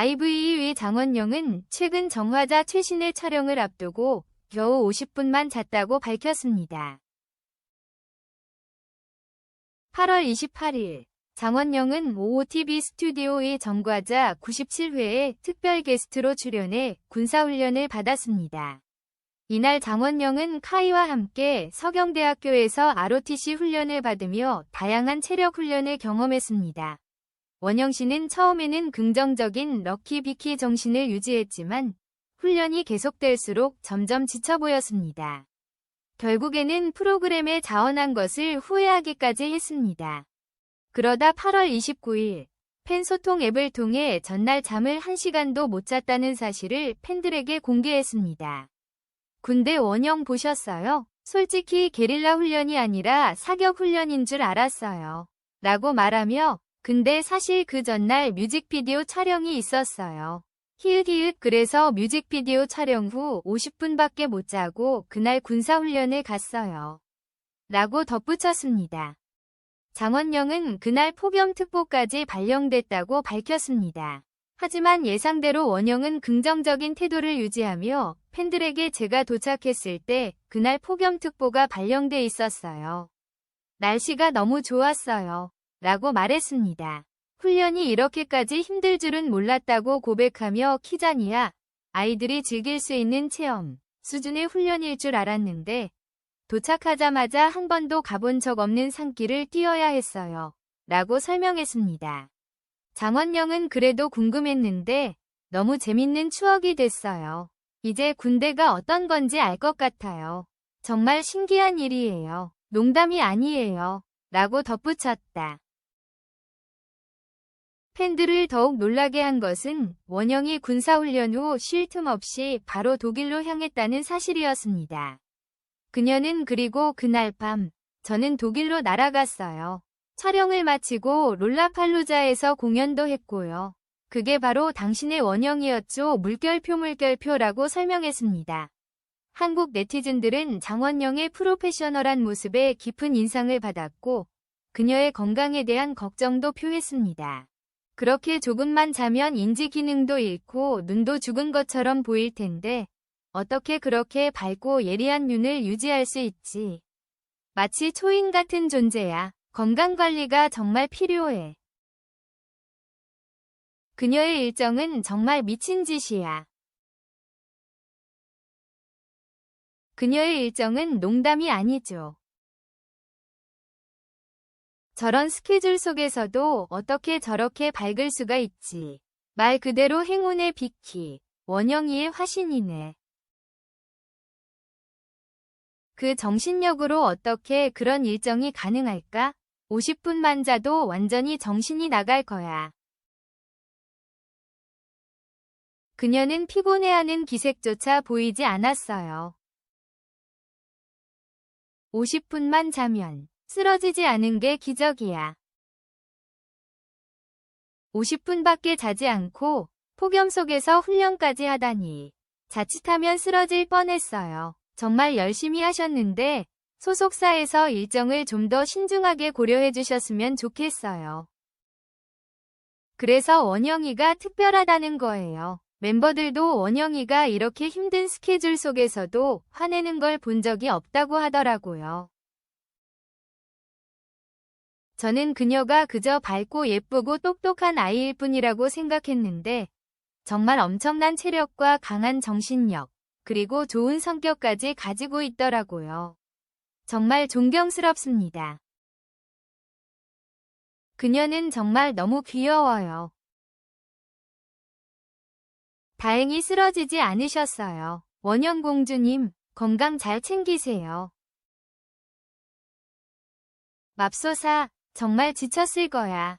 IVE의 장원영은 최근 정화자 최신의 촬영을 앞두고 겨우 50분만 잤다고 밝혔습니다. 8월 28일 장원영은 OOTV 스튜디오의 정과자 97회에 특별 게스트로 출연해 군사훈련을 받았습니다. 이날 장원영은 카이와 함께 서경대학교에서 ROTC 훈련을 받으며 다양한 체력 훈련을 경험했습니다. 원영 씨는 처음에는 긍정적인 럭키비키 정신을 유지했지만 훈련이 계속될수록 점점 지쳐 보였습니다. 결국에는 프로그램에 자원한 것을 후회하기까지 했습니다. 그러다 8월 29일 팬 소통 앱을 통해 전날 잠을 1시간도 못 잤다는 사실을 팬들에게 공개했습니다. 군대 원형 보셨어요? 솔직히 게릴라 훈련이 아니라 사격 훈련인 줄 알았어요. 라고 말하며 근데 사실 그 전날 뮤직비디오 촬영이 있었어요. 히읗히읗 그래서 뮤직비디오 촬영 후 50분밖에 못 자고 그날 군사훈련을 갔어요. 라고 덧붙였습니다. 장원영은 그날 폭염특보까지 발령됐다고 밝혔습니다. 하지만 예상대로 원영은 긍정적인 태도를 유지하며 팬들에게 제가 도착했을 때 그날 폭염특보가 발령돼 있었어요. 날씨가 너무 좋았어요. 라고 말했습니다. 훈련이 이렇게까지 힘들 줄은 몰랐다고 고백하며 키자니아 아이들이 즐길 수 있는 체험 수준의 훈련일 줄 알았는데 도착하자마자 한 번도 가본 적 없는 산길을 뛰어야 했어요. 라고 설명했습니다. 장원영은 그래도 궁금했는데 너무 재밌는 추억이 됐어요. 이제 군대가 어떤 건지 알 것 같아요. 정말 신기한 일이에요. 농담이 아니에요. 라고 덧붙였다. 팬들을 더욱 놀라게 한 것은 원영이 군사훈련 후 쉴 틈 없이 바로 독일로 향했다는 사실이었습니다. 그녀는 그리고 그날 밤 저는 독일로 날아갔어요. 촬영을 마치고 롤라팔루자에서 공연도 했고요. 그게 바로 당신의 원형이었죠. 물결표 물결표라고 설명했습니다. 한국 네티즌들은 장원영의 프로페셔널한 모습에 깊은 인상을 받았고 그녀의 건강에 대한 걱정도 표했습니다. 그렇게 조금만 자면 인지 기능도 잃고 눈도 죽은 것처럼 보일 텐데 어떻게 그렇게 밝고 예리한 눈을 유지할 수 있지? 마치 초인 같은 존재야. 건강관리가 정말 필요해. 그녀의 일정은 정말 미친 짓이야. 그녀의 일정은 농담이 아니죠. 저런 스케줄 속에서도 어떻게 저렇게 밝을 수가 있지. 말 그대로 행운의 비키, 원영이의 화신이네. 그 정신력으로 어떻게 그런 일정이 가능할까? 50분만 자도 완전히 정신이 나갈 거야. 그녀는 피곤해하는 기색조차 보이지 않았어요. 50분만 자면 쓰러지지 않은 게 기적이야. 50분밖에 자지 않고 폭염 속에서 훈련까지 하다니 자칫하면 쓰러질 뻔했어요. 정말 열심히 하셨는데 소속사에서 일정을 좀 더 신중하게 고려해 주셨으면 좋겠어요. 그래서 원영이가 특별하다는 거예요. 멤버들도 원영이가 이렇게 힘든 스케줄 속에서도 화내는 걸 본 적이 없다고 하더라고요. 저는 그녀가 그저 밝고 예쁘고 똑똑한 아이일 뿐이라고 생각했는데 정말 엄청난 체력과 강한 정신력, 그리고 좋은 성격까지 가지고 있더라고요. 정말 존경스럽습니다. 그녀는 정말 너무 귀여워요. 다행히 쓰러지지 않으셨어요. 원영공주님, 건강 잘 챙기세요. 맙소사, 정말 지쳤을 거야.